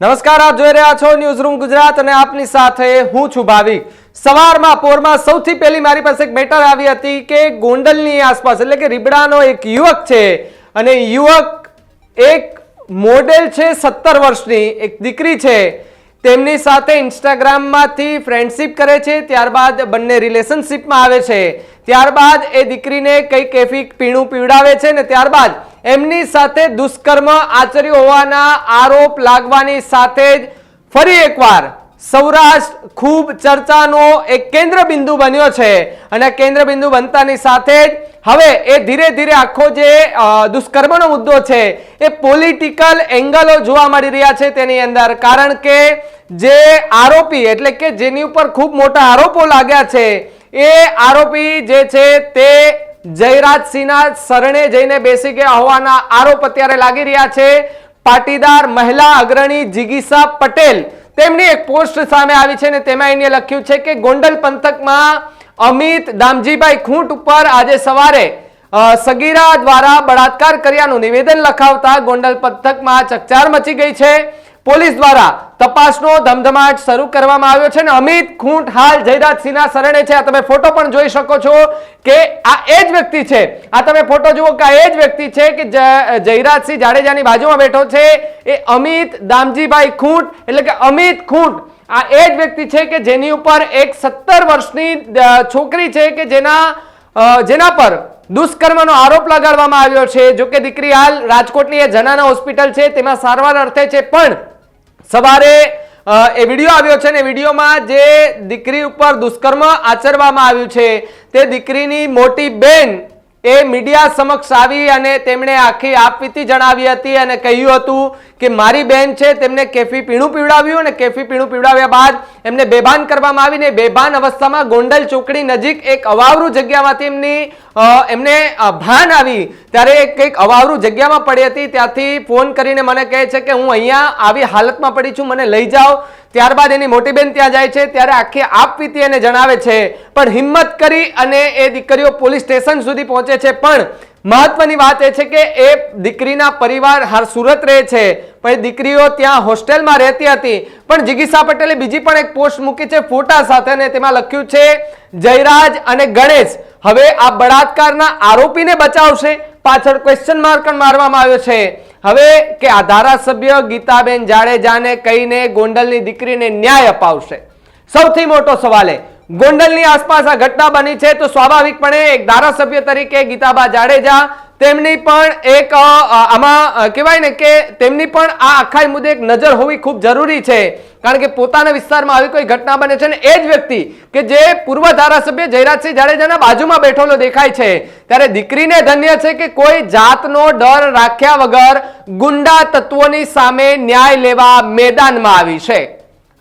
નમસ્કાર, આપ જોઈ રહ્યા છો ન્યૂઝ રૂમ ગુજરાત અને આપની સાથે હું છું ભાવિક. સવારમાં પોરમાં સૌથી પહેલી મારી પાસે એક મેટર આવી હતી કે ગોંડલની આસપાસ, એટલે કે રીબડાનો એક યુવક છે. અને યુવક એક મોડેલ છે, સત્તર વર્ષની, એક દીકરી છે. તેમની સાથે ઇન્સ્ટાગ્રામમાંથી ફ્રેન્ડશિપ કરે છે, ત્યારબાદ બંને રિલેશનશિપમાં આવે છે. ત્યારબાદ એ દીકરીને કંઈ કેફી પીણું પીવડાવે છે ને ત્યારબાદ એમની સાથે દુષ્કર્મ આચર્યો હોવાના આરોપ લાગવાની સાથે જ ફરી એકવાર સૌરાષ્ટ્ર ખૂબ ચર્ચાનો એક કેન્દ્ર બિંદુ બન્યો છે અને કેન્દ્ર બિંદુ બનતાની સાથે જ હવે એ ધીરે ધીરે આખો જે દુષ્કર્મનો મુદ્દો છે એ પોલિટિકલ એંગલો જોવા મળી રહ્યા છે તેની અંદર. કારણ કે જે આરોપી એટલે કે જેની ઉપર ખૂબ મોટા આરોપો લાગ્યા છે, એ આરોપી જે છે તે જયરાજસિંહના શરણે જઈને બેસી ગયા હોવાના આરોપ અત્યારે લાગી રહ્યા છે. પાટીદાર, મહિલા અગ્રણી જિગીસા પટેલ તેમની એક પોસ્ટ સામે આવી છે ને તેમાં એને લખ્યું છે કે ગોંડલ પંથકમાં અમિત દામજીભાઈ ખૂંટ ઉપર આજે સવારે સગીરા દ્વારા બળાત્કાર કર્યાનું નિવેદન લખાવતા ગોંડલ પંથકમાં ચકચાર મચી ગઈ છે. પોલીસ દ્વારા તપાસનો ધમધમાટ શરૂ કરવામાં આવ્યો છે અને અમિત ખૂંટ હાલ જયરાજસિંહના શરણે છે. આ તમે ફોટો પણ જોઈ શકો છો કે આ એ જ વ્યક્તિ છે. આ તમે ફોટો જુઓ કે આ એ જ વ્યક્તિ છે કે જયરાજસિંહ જાડેજાની બાજુમાં બેઠો છે. એ અમિત દામજીભાઈ ખૂંટ, એટલે કે અમિત ખૂંટ, આ એ જ વ્યક્તિ છે કે જેની ઉપર એક સત્તર વર્ષની છોકરી છે કે જેના જેના પર દુષ્કર્મનો આરોપ લગાડવામાં આવ્યો છે. જો કે દીકરી હાલ રાજકોટની એ જનાના હોસ્પિટલ છે. તેમાં સારવાર અર્થે છે પણ સવારે એ વીડિયો આવ્યો છે ને વિડીયોમાં જે દીકરી ઉપર દુષ્કર્મ આચરવામાં આવ્યું છે, તે દીકરીની મોટી બેન એ મીડિયા સમક્ષ આવી અને તેમણે આખી આપવીતી જણાવી હતી અને કહ્યું હતું કે મારી બેન છે, તેમને કેફી પીણું પીવડાવ્યું અને કેફી પીણું પીવડાવ્યા બાદ એમને બેભાન કરવામાં આવીને બેભાન અવસ્થામાં ગોંડલ ચોકડી નજીક એક અવાવરું જગ્યામાંથી એમની એમને ભાન આવી. ત્યારે કંઈક અવાવરું જગ્યામાં પડી હતી. ત્યાંથી ફોન કરીને મને કહે છે કે હું અહીંયા આવી હાલતમાં પડી છું, મને લઈ જાઓ. ત્યારબાદ એની મોટી બેન ત્યાં જાય છે. ત્યારે આખી આપવીતી એને જણાવે છે. પણ હિંમત કરી અને એ દીકરીઓ પોલીસ સ્ટેશન સુધી પહોંચે છે. પણ મહત્વની વાત એ છે કે એ દીકરીના પરિવાર હાલ સુરત રહે છે. પણ દીકરીઓ ત્યાં હોસ્ટેલમાં રહેતી હતી. પણ જિગીસા પટેલે બીજી પણ એક પોસ્ટ મૂકી છે ફોટા સાથે અને તેમાં લખ્યું છે, જયરાજ અને ગણેશ, હવે આ બળાત્કારના આરોપીને બચાવશે. પાછળ ક્વેશ્ચન માર્ક મારવામાં આવ્યો છે. હવે કે આ ધારાસભ્ય ગીતાબેન જાડેજાને કહીને ગોંડલની દીકરીને ન્યાય અપાવશે. સૌથી મોટો સવાલ એ, ગોંડલની આસપાસ આ ઘટના બની છે તો સ્વાભાવિકપણે એક ધારાસભ્ય તરીકે ગીતાબા જાડેજા તેમની પણ એક આમાં કહેવાય ને કે તેમની પણ આ આખા મુદ્દે એક નજર હોવી ખૂબ જરૂરી છે. કારણ કે પોતાના વિસ્તારમાં આવી કોઈ ઘટના બને છે ને એ જ વ્યક્તિ કે જે પૂર્વ ધારાસભ્ય જયરાજસિંહ જાડેજાના બાજુમાં બેઠેલો દેખાય છે. ત્યારે દીકરીને ધન્ય છે કે કોઈ જાતનો ડર રાખ્યા વગર ગુંડા તત્વોની સામે ન્યાય લેવા મેદાનમાં આવી છે.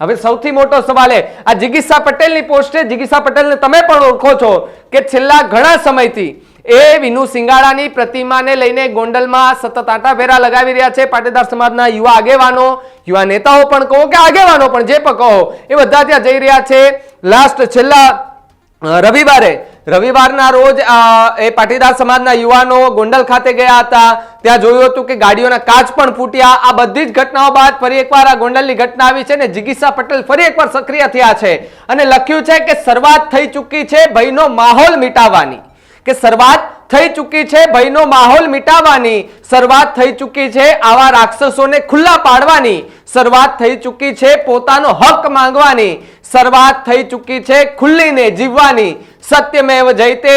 હવે સૌથી મોટો સવાલ એ, આ જિગીસા પટેલની પોસ્ટ જિગીસા પટેલને તમે પણ ઓળખો છો કે છેલ્લા ઘણા સમયથી એ વિનુ સિંગાળાની પ્રતિમાને લઈને ગોંડલમાં સતત આંટાફેરા લગાવી રહ્યા છે પાટીદાર સમાજના યુવા આગેવાનો, યુવા નેતાઓ પણ કહો કે આગેવાનો પણ જે પણ કહો, એ બધા ત્યાં જઈ રહ્યા છે. લાસ્ટ છેલ્લા રવિવારે, રવિવારના રોજ એ પાટીદાર સમાજના યુવાનો ગોંડલ ખાતે ગયા હતા. ત્યાં જોયું હતું કે ગાડીઓના કાચ પણ ફૂટ્યા. આ બધી જ ઘટનાઓ બાદ ફરી એકવાર આ ગોંડલની ઘટના આવી છે ને જિગીસા પટેલ ફરી એકવાર સક્રિય થયા છે. અને લખ્યું છે કે શરૂઆત થઈ ચૂકી છે ભયનો માહોલ મિટાવવાની. કે શરૂઆત થઈ ચૂકી છે ભયનો માહોલ મિટાવવાની. શરૂઆત થઈ ચૂકી છે આવા રાક્ષસોને ખુલ્લા પાડવાની. શરૂઆત થઈ ચૂકી છે પોતાનો હક માંગવાની. શરૂઆત થઈ ચૂકી છે. ખુલ્લીને જીવવાની સત્યમેવ જયતે.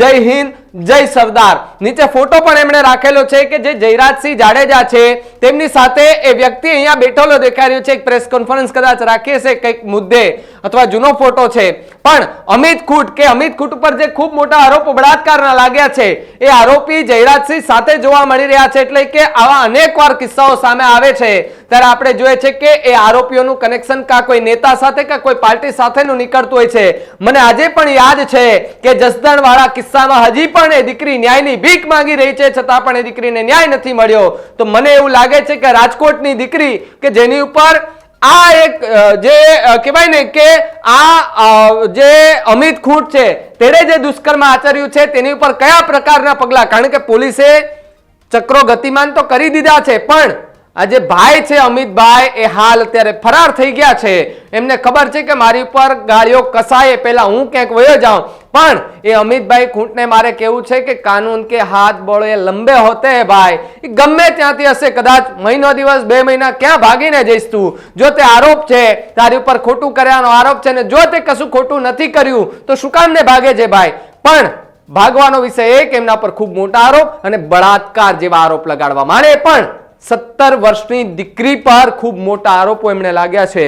જય હિન્દ, જય સરદાર. નીચે ફોટો પણ એમણે રાખેલો છે કે જે જયરાજસિંહ જાડેજા છે, તેમની સાથે એ વ્યક્તિ અહીંયા બેઠેલો દેખાઈ રહ્યો છે. એક પ્રેસ કોન્ફરન્સ કદાચ રાખીએ છે કંઈક મુદ્દે અથવા જૂનો ફોટો છે. પણ અમિત ખૂટ કે અમિત ખૂટ ઉપર જે ખૂબ મોટા આરોપો બળાત્કારના લાગ્યા છે, એ આરોપી જયરાજસિંહ સાથે જોવા મળી રહ્યા છે. એટલે કે આવા અનેકવાર કિસ્સાઓ સામે આવે છે. ત્યારે આપણે જોઈએ છે કે એ આરોપીઓનું કનેક્શન કા કોઈ નેતા સાથે કે કોઈ પાર્ટી સાથેનું નીકળતું હોય છે. મને આજે પણ યાદ છે કે જસદણવાળા કિસ્સામાં હજી પણ એ દીકરી ન્યાયની ભીખ માંગી રહી છે, છતાં પણ એ દીકરીને ન્યાય નથી મળ્યો. તો મને એવું લાગે છે કે રાજકોટની દીકરી કે જેની ઉપર આ એક જે કહેવાય ને કે આ જે અમિત ખૂંટ છે, તેણે જે દુષ્કર્મ આચર્યું છે, તેની ઉપર કયા પ્રકારના પગલાં? કારણ કે પોલીસે ચક્રો ગતિમાન તો કરી દીધા છે, પણ આ જે ભાઈ છે અમિતભાઈ, એ હાલ અત્યારે ફરાર થઈ ગયા છે. એમને ખબર છે કે મારી ઉપર ગાળીઓ કસાય, એ પહેલા હું ક્યાંક વયો જાઉં. પણ એ અમિતભાઈ ખૂંટને મારે કેવું છે કે કાનૂન કે હાથ બળે લંબે હોતે ભાઈ. એ ગમે ત્યાંથી હશે, કદાચ મહિનો દિવસ, બે મહિના ક્યાં ભાગીને જઈશ તું? જો તે આરોપ છે, તારી ઉપર ખોટું કર્યાનો આરોપ છે ને જો તે કશું ખોટું નથી કર્યું, તો શું કામ ને ભાગે છે ભાઈ? પણ ભાગવાનો વિષય એ કે એમના પર ખૂબ મોટા આરોપ અને બળાત્કાર જેવા આરોપ લગાડવા માંડે. પણ સત્તર વર્ષની દીકરી પર ખૂબ મોટા આરોપો એમણે લાગ્યા છે.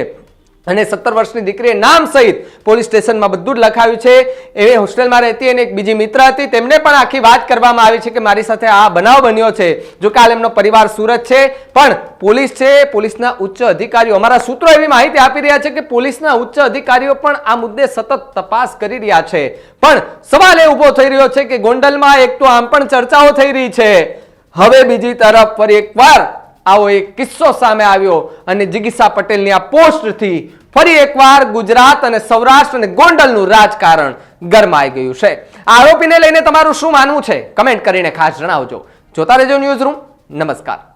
અને સત્તર વર્ષની દીકરીએ નામ સહિત પોલીસ સ્ટેશનમાં બધું જ લખાવ્યું છે. એ હોસ્ટેલમાં રહેતી અને એક બીજી મિત્ર હતી. તેમને પણ આખી વાત કરવામાં આવી છે કે મારી સાથે આ બનાવ બન્યો છે. જો કે એમનો પરિવાર સુરત છે, પણ પોલીસ છે, પોલીસના ઉચ્ચ અધિકારીઓ. અમારા સૂત્રો એવી માહિતી આપી રહ્યા છે કે પોલીસના ઉચ્ચ અધિકારીઓ પણ આ મુદ્દે સતત તપાસ કરી રહ્યા છે. પણ સવાલ એ ઊભો થઈ રહ્યો છે કે ગોંડલમાં એક તો આમ પણ ચર્ચાઓ થઈ રહી છે. હવે બીજી તરફ ફરી એકવાર આવો એક કિસ્સો સામે આવ્યો અને જિગીસા પટેલની આ પોસ્ટથી ફરી એકવાર ગુજરાત અને સૌરાષ્ટ્ર અને ગોંડલનું રાજકારણ ગરમાઈ ગયું છે. આરોપીને લઈને તમારું શું માનવું છે? કમેન્ટ કરીને ખાસ જણાવજો. જોતા રહેજો ન્યૂઝ રૂમ. નમસ્કાર.